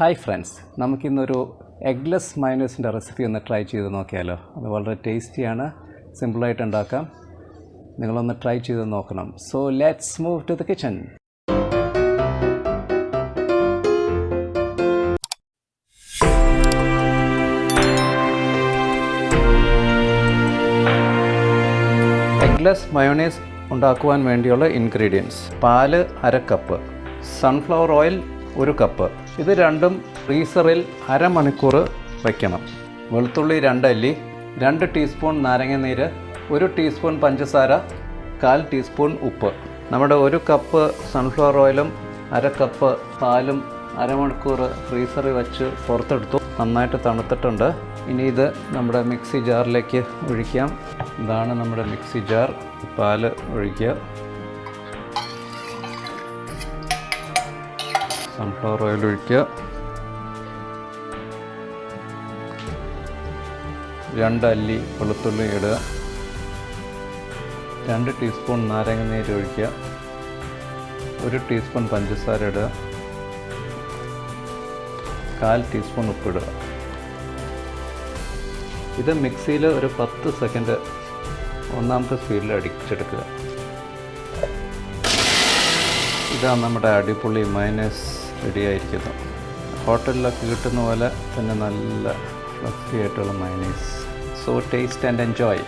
Hi friends നമുക്കിന്നൊരു eggless മയോണൈസിന്റെ recipe ഒന്ന് ട്രൈ ചെയ്ത് നോക്കിയാലോ? അത് വളരെ ടേസ്റ്റിയാണ് സിമ്പിളായിട്ട് ഉണ്ടാക്കാം. നിങ്ങളൊന്ന് ട്രൈ ചെയ്ത് നോക്കണം. So let's move to the kitchen eggless mayonnaise ഉണ്ടാക്കുവാൻ വേണ്ടിയുള്ള ഇൻഗ്രീഡിയൻസ് പാൽ അര കപ്പ് സൺഫ്ലവർ ഓയിൽ ഒരു കപ്പ്. ഇത് രണ്ടും ഫ്രീസറിൽ അരമണിക്കൂർ വയ്ക്കണം വെളുത്തുള്ളി രണ്ടല്ലി രണ്ട് ടീസ്പൂൺ നാരങ്ങ ഒരു ടീസ്പൂൺ പഞ്ചസാര കാൽ ടീസ്പൂൺ ഉപ്പ്. നമ്മുടെ ഒരു കപ്പ് സൺഫ്ലവർ ഓയിലും അര കപ്പ് പാലും അരമണിക്കൂർ ഫ്രീസറിൽ വെച്ച് പുറത്തെടുത്തു. നന്നായിട്ട് തണുത്തിട്ടുണ്ട്. ഇനി ഇത് നമ്മുടെ മിക്സി ജാറിലേക്ക് ഒഴിക്കാം. ഇതാണ് നമ്മുടെ മിക്സി ജാർ. പാൽ ഒഴിക്കുക. സൺഫ്ലവർ ഓയിൽ ഒഴിക്കുക. രണ്ട് അല്ലി വെളുത്തുള്ളി ഇടുക. രണ്ട് ടീസ്പൂൺ നാരങ്ങ നീര് ഒഴിക്കുക. ഒരു ടീസ്പൂൺ പഞ്ചസാര ഇടുക. കാൽ ടീസ്പൂൺ ഉപ്പിടുക ഇത് മിക്സിയിൽ ഒരു പത്ത് സെക്കൻഡ് ഒന്നാമത്തെ സ്പീഡിൽ അടിച്ചെടുക്കുക. ഇതാണ് നമ്മുടെ അടിപൊളി മൈനസ് റെഡിയായിരിക്കുന്നത് ഹോട്ടലിലൊക്കെ കിട്ടുന്ന പോലെ തന്നെ നല്ല ഫ്ലഫി ആയിട്ടുള്ള mayonnaise so taste and enjoy